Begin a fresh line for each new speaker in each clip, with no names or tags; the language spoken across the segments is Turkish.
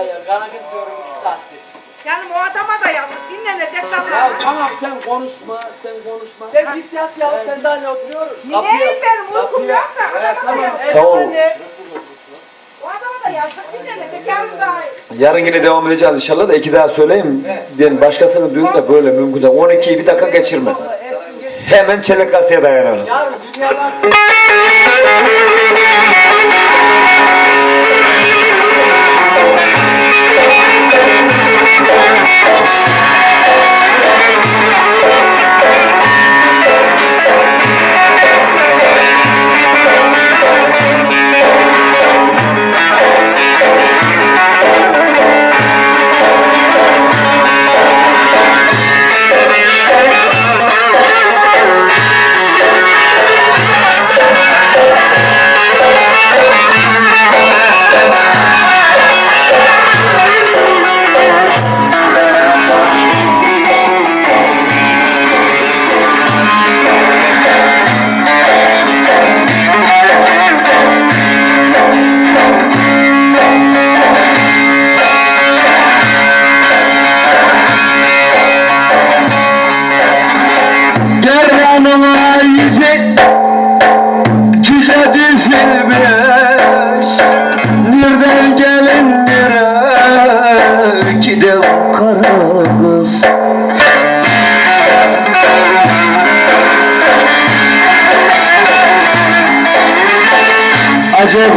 Ya kana istiyorum iki saattir.
Yani o adama da yazık. Dinlenecek
Ya
zamanı.
tamam sen konuşma, sen konuşma. Sen git yat ya, sen daha ne oturuyoruz?
Niye benim uykum yok da
Evet,
adama da
tamam.
yazık.
Sağ ol.
O adama da yazık. Dinlenecek. Yarın daha
Yarın yine devam edeceğiz inşallah da iki daha söyleyeyim. Yani başkasının düğünü de böyle mümkün değil. 12'yi bir dakika geçirme. Hemen çelik kasaya dayanırız.
Yarın dünyalar
Música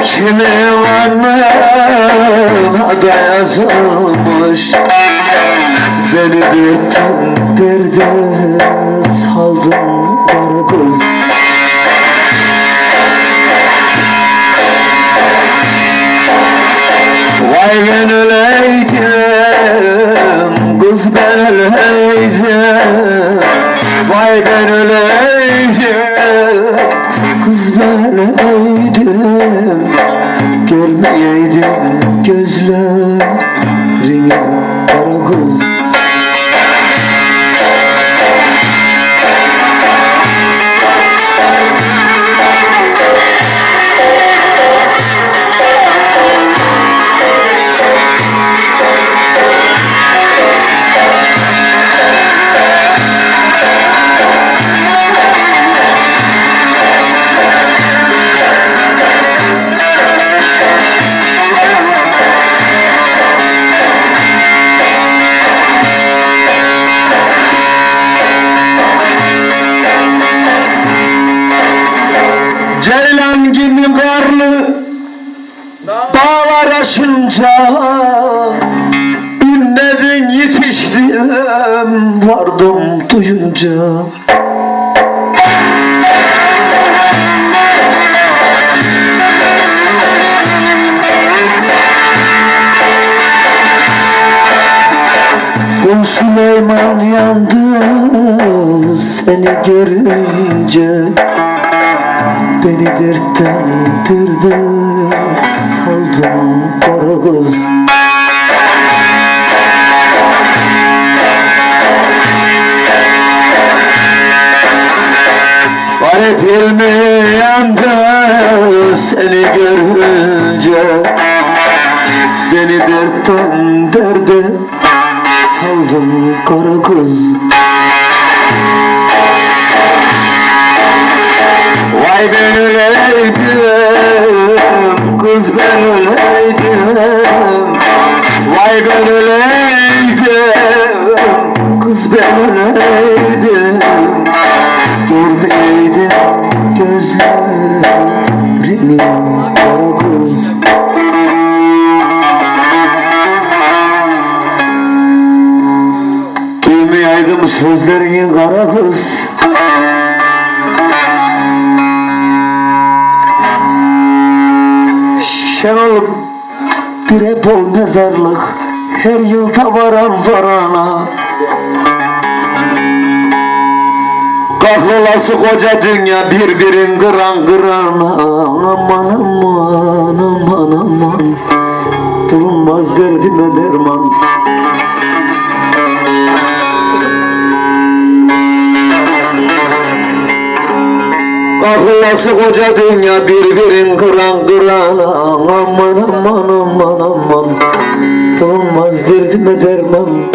kimi varlığına da yazılmış. Beni bütün derde saldın kız. Vay ben öleydim Kız ben öleydim. Vay ben öleydim Kız ben öleydim Görmeyeydim gözlerini kara kız Dağlar aşınca Ünledin yetiştim Vardım duyunca. Kul Süleyman yandı seni görünce Beni dertten derde saldın kara kız Garip ilmi yandı seni görünce Beni dertten sözlerini kara kız Şen olup bir hep ol mezarlık Her yılda varan varana. Kahrolası koca dünya birbirin kıran kırana. Aman aman aman aman. Bulunmaz derdime derman Bakılası koca dünya birbirin kıran kıran Aman aman aman aman Durmaz derdime derman.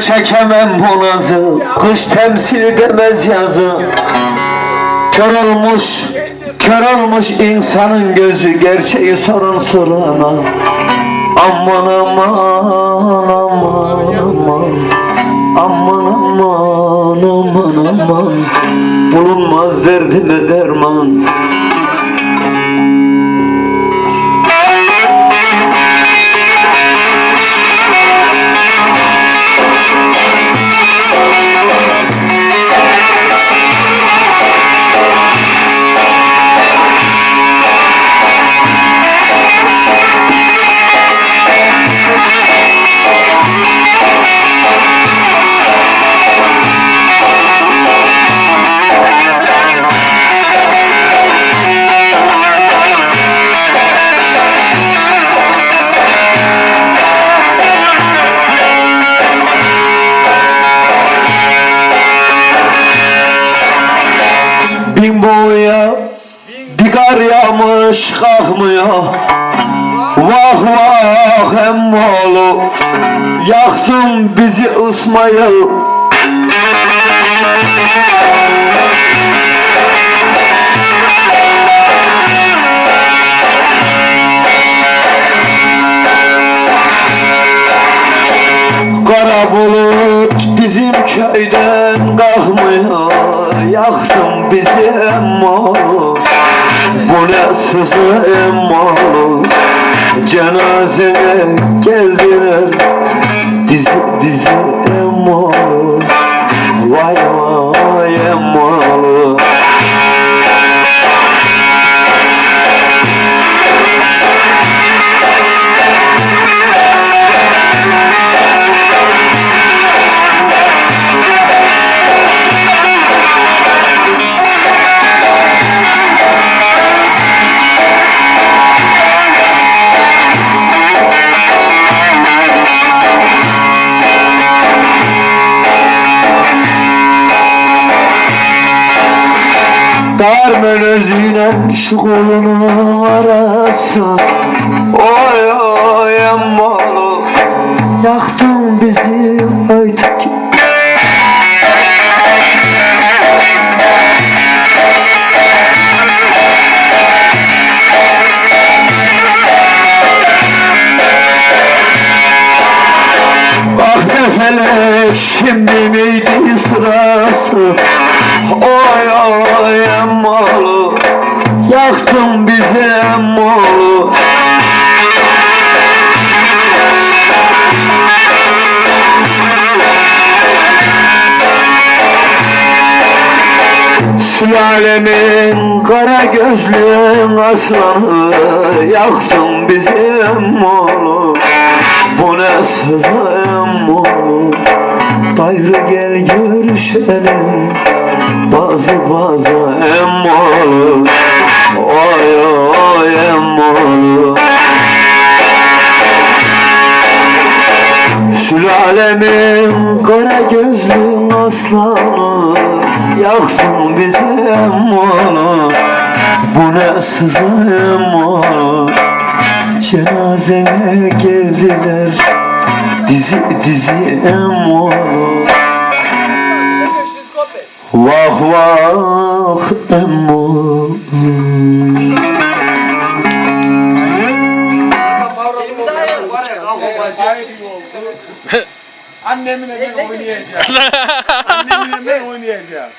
Çekemem bu nazı. Kış temsil edemez yazı. Kör olmuş, kör olmuş insanın gözü. Gerçeği soran sorana. Aman aman aman aman. Aman aman aman aman. Bulunmaz derdime derman Digar yağmış kalkmıyor. Vah vah emmoğlu Yaktın bizi ısmayı. Kara bulut bizim köyden kalkmıyor. Yaktın bizi emmoğlu Bu ne sızı emmoğlu Cenazene geldiler. Dizi dizi emmoğlu Vay vay Darmen özüyle şu kolunu arası. Oy oy emmalı Yaktın bizi Bizi emmalı Sülalemin kara gözlüm aslanı Yaktın bizi emmalı Bu ne sızı emmalı Gayrı gel görüşelim Bazı bazı emmalı Oy Sülalemin kara gözlüm aslanı Yaktın bizi emmalı Bu ne sızı emmalı Cenazene geldiler Dizi dizi emmalı Vah vah emmalı
Annemle ben oynayacağım. Annemle ben oynayacağım.